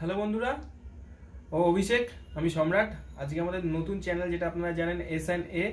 Hello বন্ধুরা, ও অভিষেক, আমি সম্রাট। আজকে আমাদের নতুন চ্যানেল যেটা আপনারা জানেন এস অ্যান্ড এ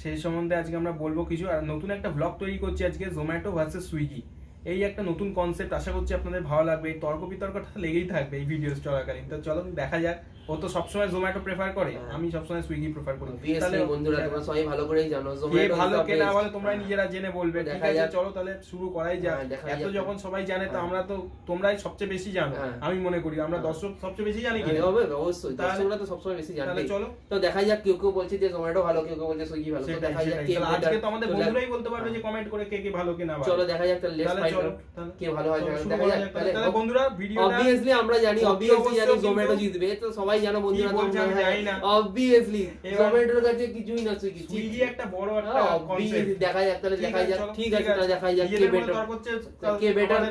সেই সম্বন্ধে আজকে আমরা বলব কিছু। আর নতুন একটা ব্লগ তৈরি করছি আজকে জোম্যাটো ভার্সেস সুইগি এই একটা নতুন কনসেপ্ট আশা করছি আপনাদের ভালো লাগবে। এই তর্ক বিতর্কটা লেগেই থাকবে এই ভিডিওস চলাকালীন। তো চলো দেখা যাক। ও তো সবসময় জোম্যাটো প্রেফার করে। হ্যাঁ। আমি সবসময় সুইগি প্রেফার করি। Obviously, বন্ধুরা তোমরা সবাই ভালো করেই জানো Zomato ভালো কে না. বলে তোমরা নিজেরা জেনে বলবে। ঠিক আছে চলো তাহলে শুরু করাই যাক। হ্যাঁ, এত যখন সবাই জানে তো হ্যাঁ। আমরা তো তোমরাই সবচেয়ে বেশি জানো। আমি মনে করি। আমরা। দর্শক সবচেয়ে বেশি জানি কি হবে, অবশ্যই। তাহলে- দর্শকরা তো সবসময় বেশি তাহলে জানবে চলো। তো দেখা যাক কেউ কেউ বলছে যে জোম্যাটো ভালো কেউ কেউ বলছে সুইগি ভালো। তো দেখা যাক কে আজকে তো আমাদের বন্ধুরাই বলতে পারবে। যে কমেন্ট করে কে কে ভালো কে না ভালো। চলো দেখা যাক তাহলে লেটস তাহলে ফাইন্ড চলো, আউট তাহলে- কে ভালো হয় দেখা যাক যাক। তাহলে তাহলে বন্ধুরা ভিডিওটা অবভিয়াসলি আমরা জানি অবভিয়াসলি জানি জোম্যাটো জিতবে তো সবাই জানো বন্ধুরা কি বলছে আমি জানি না। অবভিয়াসলি জোম্যাটোর কাছে কিছুই না সুইগি সুইগি একটা বড় একটা কনসেপ্ট দেখা যাক তাহলে দেখা যাক ঠিক আছে তাহলে দেখা যাক কে বেটার কে better,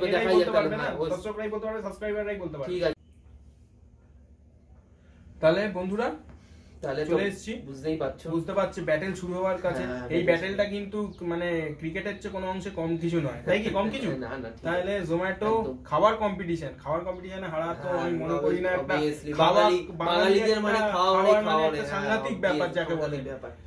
কে দেখা যাক তাহলে, না, অবশ্যই। দর্শকরাই বলতে পারবে সাবস্ক্রাইবাররাই বলতে পারবে। ঠিক আছে। তাহলে বন্ধুরা তাহলে চলে এসেছি। বুঝতেই পারছ। বুঝতে পারছি ব্যাটেল শুরু হওয়ার কাছে। হ্যাঁ, এই ব্যাটেলটা কিন্তু মানে ক্রিকেটের চেয়ে কোনো অংশে কম কিছু নয়। তাই কি কম কিছু? না না তাহলে জোম্যাটো একদম। কম্পিটিশন খাবার কম্পিটিশনে হারা তো হ্যাঁ, আমি মনে করি না একটা খাওয়া- বাঙালি- বাঙালি বাঙালিদের মানে খাওয়া মানে খাওয়া একটা সাংঘাতিক হ্যাঁ, ব্যাপার যাকে বলে।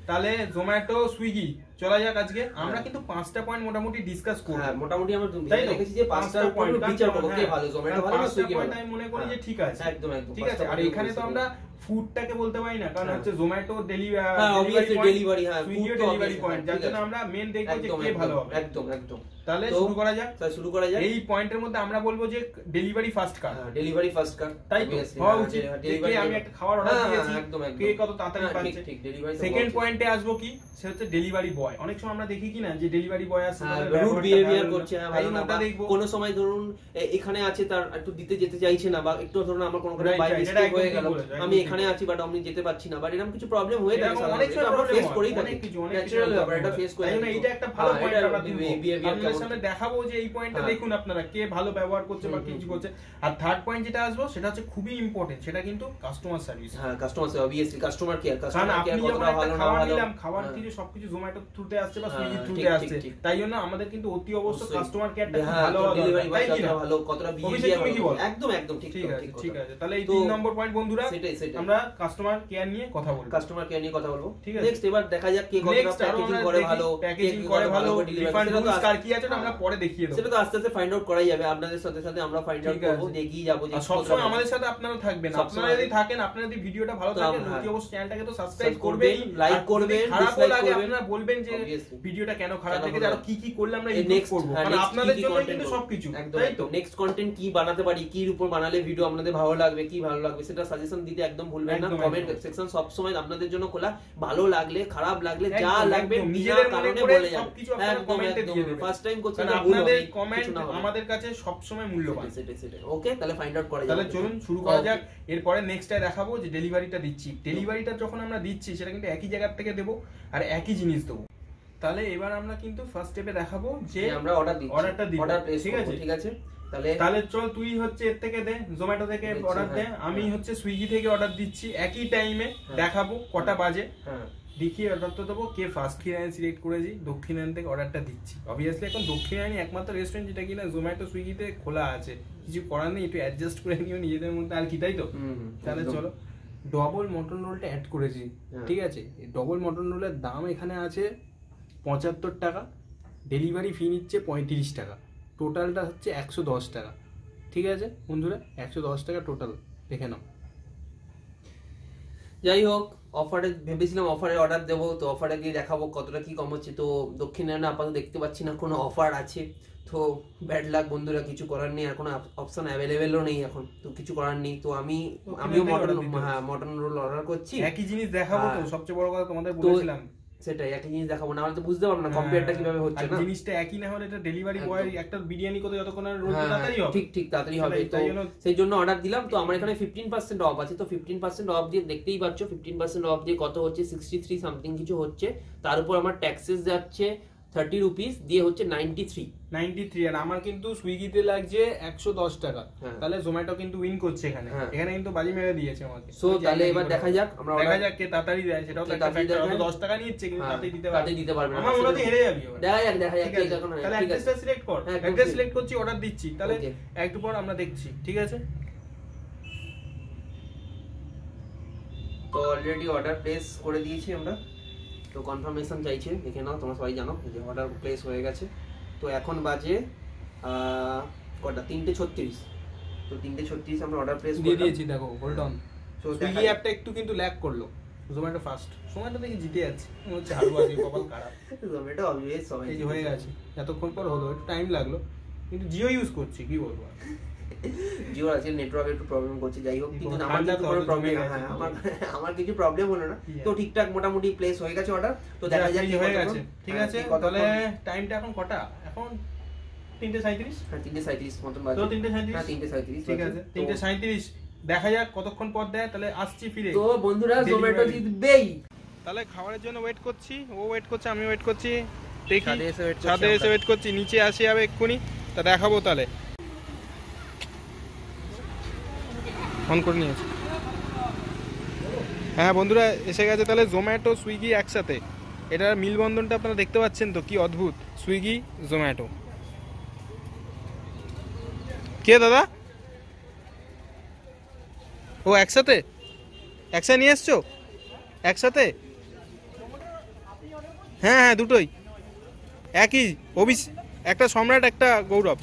তাহলে জোম্যাটো সুইগি চলা যাক আজকে। আমরা হ্যাঁ। কিন্তু পাঁচটা পয়েন্ট মোটামুটি ডিসকাস করব। হ্যাঁ মোটামুটি আমরা তাই দেখেছি যে পাঁচটার উপর বিচার করব। কে হ্যাঁ, ভালো জোম্যাটো ভালো না সুইগি ভালো? আমি মনে করি যে ঠিক আছে। একদম একদম ঠিক আছে? আর এখানে তো আমরা ফুডটাকে বলতে পারি না কারণ হ্যাঁ। হচ্ছে জোম্যাটো ডেলিভারি ডেলিভারি হ্যাঁ, ডেলিভারি obviously, পয়েন্ট হ্যাঁ, যার জন্য আমরা মেন দেখব যে কে ভালো হবে। একদম একদম। তাহলে শুরু করা যাক। তাহলে শুরু করা যাক। এই পয়েন্টের মধ্যে আমরা বলব যে ডেলিভারি ফার্স্ট কার ডেলিভারি ফার্স্ট কার তাই তো? হওয়া উচিত। যে আমি একটা খাবার অর্ডার দিয়েছি। হ্যাঁ, একদম একদম। কে কত তাড়াতাড়ি হ্যাঁ, ঠিক পাচ্ছে ঠিক ডেলিভারি সেকেন্ড পয়েন্টে আসব কি? সে হচ্ছে ডেলিভারি বয় অনেক সময় আমরা দেখি কি না যে ডেলিভারি বয় আসছে রুড বিহেভিয়ার করছে হ্যাঁ, ভালো না বা কোনো সময় ধরুন এখানে আছে তার একটু দিতে যেতে চাইছে না বা একটু ধরুন আমার কোনো বাই মিস্টেক হয়ে গেল আমি এখানে আছি বাট আমি যেতে পারছি না বাট এরকম কিছু প্রবলেম হয়ে থাকে অনেক সময় আমরা ফেস হয়, করেই থাকি। ন্যাচারাল ব্যাপার এটা ফেস করে জন্য একটা ভালো হ্যাঁ, এটা আমরা তুলবো। আপনাদের সামনে দেখাবো যে এই পয়েন্টটা হ্যাঁ। দেখুন আপনারা কে ভালো ব্যবহার করছে বা কিছু করছে আর থার্ড পয়েন্ট যেটা আসব সেটা হচ্ছে খুবই ইম্পর্টেন্ট সেটা কিন্তু কাস্টমার সার্ভিস হ্যাঁ customer obviously customer care customer care কতটা ভালো না খাবার ভালো খাবার হ্যাঁ। কিছু সবকিছু জোম্যাটো থ্রুতে আসছে বা হ্যাঁ, সুইগি থ্রুতে আসছে তাই জন্য আমাদের কিন্তু অতি অবশ্য। কাস্টমার কেয়ারটা হ্যাঁ, ভালো না? কতটা ভালো কতটা বিহেভিয়ার? একদম একদম ঠিক ঠিক ঠিক আছে তাহলে এই তিন নম্বর পয়েন্ট বন্ধুরা সেটাই সেটাই আমরা কাস্টমার কেয়ার নিয়ে কথা বলব কাস্টমার কেয়ার নিয়ে কথা বলব ঠিক আছে। নেক্সট এবার দেখা যাক কে কতটা প্যাকেজিং করে ভালো কে করে ভালো, refund সেটা আমরা হ্যাঁ। পরে দেখিয়ে দেবো। সেটা তো আস্তে আস্তে ফাইন্ড আউট করাই যাবে। আপনাদের সাথে সাথে আমরা ফাইন্ড আউট করব। দেখিয়ে যাব যে সবসময় আমাদের সাথে আপনারা থাকবেন। আপনারা যদি থাকেন আপনারা যদি ভিডিওটা ভালো থাকে অতি অবশ্যই চ্যানেলটাকে তো সাবস্ক্রাইব করবেন। like করবেন, dislike লাগে আপনারা বলবেন যে ভিডিওটা কেন খারাপ লেগেছে আর কি কি করলে আমরা করব? হ্যাঁ, কারণ next আপনাদের জন্য কিন্তু সবকিছু তাই তো? নেক্সট কন্টেন্ট কি বানাতে পারি কি উপর বানালে ভিডিও আপনাদের ভালো লাগবে কি ভালো লাগবে সেটা সাজেশন দিতে একদম ভুলবেন না। কমেন্ট সেকশন সব সময় আপনাদের জন্য খোলা। ভালো লাগলে খারাপ লাগলে যা লাগবে। নিজেদের কারণে বলে যাবেন একদম। ফার্স্ট করছেন কারণ না, আপনাদের কমেন্ট। আমাদের কাছে সব সময় মূল্যবান সেটাই, সেটাই। ওকে তাহলে ফাইন্ড আউট করা তাহলে চলুন শুরু করা যাক এরপরে নেক্সটটা দেখাবো যে ডেলিভারিটা দিচ্ছি ডেলিভারিটা যখন আমরা দিচ্ছি সেটা কিন্তু একই জায়গার থেকে দেবো আর একই জিনিস দেবো তাহলে এবার আমরা কিন্তু ফার্স্ট স্টেপে দেখাবো যে আমরা অর্ডার দিচ্ছি অর্ডারটা দিব। অর্ডার ঠিক? আছে ঠিক আছে তাহলে তাহলে চল তুই হচ্ছে এর থেকে দে জোম্যাটো থেকে অর্ডার দে হ্যাঁ, আমি হ্যাঁ। হচ্ছে সুইগি থেকে অর্ডার দিচ্ছি একই টাইমে হ্যাঁ। দেখাবো কটা বাজে। দেখিয়ে অর্ডারটা দেবো কে ফার্স্ট দক্ষিণায়ন সিলেক্ট করেছি দক্ষিণায়ন থেকে অর্ডারটা দিচ্ছি। অবভিয়াসলি এখন দক্ষিণায়নই একমাত্র রেস্টুরেন্ট যেটা কিনা জোম্যাটো সুইগিতে খোলা আছে। কিছু করার নেই একটু অ্যাডজাস্ট করে নিও নিজেদের মধ্যে। আর কি তাই তো? তাহলে চলো। ডবল মটন রোলটা অ্যাড করেছি। ঠিক আছে? ডবল মটন রোলের দাম এখানে আছে পঁচাত্তর টাকা ডেলিভারি ফি নিচ্ছে পঁয়ত্রিশ টাকা। টোটালটা হচ্ছে একশো দশ টাকা। ঠিক আছে? বন্ধুরা একশো দশ টাকা টোটাল দেখে নাও। যাই হোক অফারে ভেবেছিলাম অফারে অর্ডার দেবো তো অফারে গিয়ে দেখাবো কতটা কি কম হচ্ছে। তো দক্ষিণায়নে আপাতত দেখতে পাচ্ছি না কোনো অফার আছে। তো ব্যাড লাক বন্ধুরা কিছু করার নেই আর কোনো অপশন অ্যাভেলেবেলও নেই এখন। তো কিছু করার নেই তো আমি আমিও মটন হ্যাঁ মটন রোল অর্ডার করছি। একই জিনিস দেখাবো তো হ্যাঁ। সবচেয়ে বড় কথা তোমাদের বলেছিলাম। সেটাই একটা জিনিস দেখাবো না আমরা তো বুঝতে পারব না কম্পেয়ারটা কীভাবে হচ্ছে না? জিনিসটা একই না হলে এটা ডেলিভারি বয় একটা বিরিয়ানি করতে যতক্ষণ আর রোল হ্যাঁ, তাড়াতাড়ি হবে। ঠিক ঠিক তাড়াতাড়ি হবে তো সেই জন্য অর্ডার দিলাম তো আমার এখানে ফিফটিন পার্সেন্ট অফ আছে তো ফিফটিন পার্সেন্ট অফ দিয়ে দেখতেই পাচ্ছ ফিফটিন পার্সেন্ট অফ দিয়ে কত হচ্ছে সিক্সটি থ্রি সামথিং কিছু হচ্ছে তার উপর আমার ট্যাক্সেস যাচ্ছে থার্টি রুপিস দিয়ে হচ্ছে নাইনটি থ্রি নাইনটি থ্রি আর আমার কিন্তু সুইগিতে লাগছে একশো দশ টাকা। হ্যাঁ। তাহলে জোম্যাটো কিন্তু উইন করছে এখানে। হ্যাঁ। এখানে কিন্তু বাজি মেরে দিয়েছে আমাকে। সো তাহলে এবার দেখা যাক আমরা দেখা যাক কে তাড়াতাড়ি দেয় সেটাও তাড়াতাড়ি একটা দশ টাকা নিচ্ছে কিন্তু হ্যাঁ, তাড়াতাড়ি দিতে পারবে দিতে পারবে আমার মনে হয় হেরে যাবি দেখা যাক দেখা যাক তাহলে অ্যাড্রেসটা সিলেক্ট কর। অ্যাড্রেস সিলেক্ট করছি। অর্ডার দিচ্ছি। তাহলে একটু পর আমরা দেখছি ঠিক আছে? তো অলরেডি অর্ডার প্লেস করে দিয়েছি আমরা। তো কনফার্মেশন চাইছে দেখে নাও তোমরা সবাই জানো যে অর্ডার প্লেস হয়ে গেছে। তো এখন বাজে কটা? তিনটে ছত্রিশ। তো তিনটে ছত্রিশ আমরা অর্ডার প্লেস দিয়ে দিয়েছি দেখো হোল্ড অন তো সুইগি অ্যাপটা একটু কিন্তু ল্যাগ করল। জোম্যাটো ফার্স্ট জোম্যাটো দেখি জিতে যাচ্ছে। হচ্ছে হারু আজকে কপাল খারাপ। জোম্যাটো অবভিয়াস সবাই হয়ে গেছে। এতক্ষণ পর হলো একটু টাইম লাগল। কিন্তু জিও ইউজ করছি কি বলব আর? জিও আছে নেটওয়ার্ক একটু প্রবলেম করছে যাই হোক কিন্তু আমার কোনো প্রবলেম হ্যাঁ আমার আমার কিছু প্রবলেম হলো না। তো ঠিকঠাক মোটামুটি প্লেস হয়ে গেছে অর্ডার তো দেখা যাক কি হয়ে গেছে। ঠিক হ্যাঁ, আছে তাহলে টাইমটা এখন কটা? এখন তিনটে হ্যাঁ তিনটে সাঁইত্রিশ মতন বাজে। তো তিনটে সাঁইত্রিশ? হ্যাঁ তিনটে সাঁইত্রিশ ঠিক আছে তিনটে দেখা যাক কতক্ষণ পর দেয় তাহলে আসছি ফিরে। তো বন্ধুরা জোম্যাটো জিতবেই। তাহলে খাবারের জন্য ওয়েট করছি ও ওয়েট করছে আমি ওয়েট করছি। দেখি। ছাদে এসে ওয়েট করছি নিচে আসি যাবে এক্ষুনি। তা দেখাবো তাহলে। অন করে নিয়েছি। হ্যাঁ বন্ধুরা, এসে গেছে তাহলে জোম্যাটো সুইগি একসাথে। এটার মিলবন্ধনটা আপনারা দেখতে পাচ্ছেন তো, কি অদ্ভুত। সুইগি জোম্যাটো কে দাদা? ও, একসাথে? একসাথে নিয়ে এসছো? একসাথে? হ্যাঁ হ্যাঁ দুটোই। একই, অভিষ একটা সম্রাট, একটা গৌরব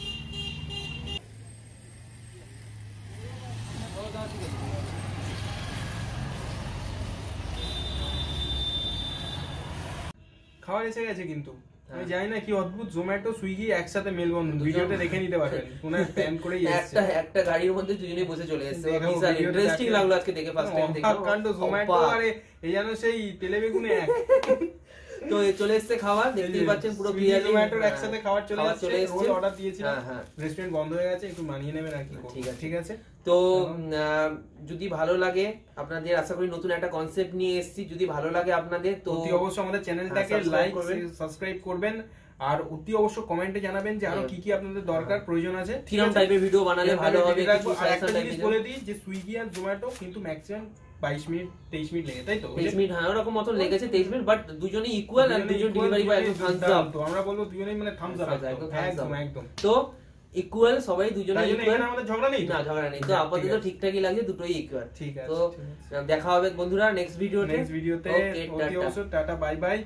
খাবার এসে গেছে কিন্তু। আমি জানি না কি অদ্ভুত জোম্যাটো সুইগি একসাথে মেলবন্ধন ভিডিওতে দেখে নিতে পারবেন। কোন প্ল্যান করেই একটা একটা গাড়ির মধ্যে দুজনেই বসে চলে এসেছে। বিশাল ইন্টারেস্টিং লাগল আজকে দেখে ফার্স্ট টাইম দেখে। কাণ্ড জোম্যাটো আরে এই যেন সেই তেলেবেগুনে এক। তো চলে এসেছে খাবার দেখতেই পাচ্ছেন পুরো ক্লিয়ারলি জোম্যাটোর একসাথে খাবার চলে আসছে চলে এসেছে। অর্ডার দিয়েছিলাম হ্যাঁ, হ্যাঁ। রেস্টুরেন্ট বন্ধ হয়ে গেছে একটু মানিয়ে নেবেন আর কি ঠিক আছে। ঠিক আছে তো যদি ভালো লাগে আপনাদের আশা করি নতুন একটা কনসেপ্ট নিয়ে এসেছি যদি ভালো লাগে আপনাদের তো অতি অবশ্যই আমাদের চ্যানেলটাকে হ্যাঁ, লাইক করবেন। সাবস্ক্রাইব করবেন আর অতি অবশ্যই কমেন্টে জানাবেন যে আরও হ্যাঁ। কি কি আপনাদের দরকার প্রয়োজন আছে ঠিক টাইপের ভিডিও বানালে ভালো হবে কিছু রাখব। আর একটা জিনিস বলে দিই যে সুইগি আর জোম্যাটো কিন্তু ম্যাক্সিমাম বাইশ মিনিট তেইশ মিনিট লেগে তাই তো? তেইশ মিনিট হ্যাঁ ওরকম মতো লেগেছে তেইশ মিনিট বাট দুজনেই ইকুয়াল আর দুজন ডেলিভারি বয় একদম থামস আপ তো আমরা বলব দুজনেই মানে থামস আপ একদম একদম তো ইকুয়াল সবাই দুজনে ইকুয়াল আমাদের ঝগড়া নেই না ঝগড়া নেই তো আপাতত ঠিকঠাকই লাগছে দুটোই ইকুয়াল ঠিক আছে তো দেখা হবে বন্ধুরা নেক্সট ভিডিওতে নেক্সট ভিডিওতে okay tata. Tata bye bye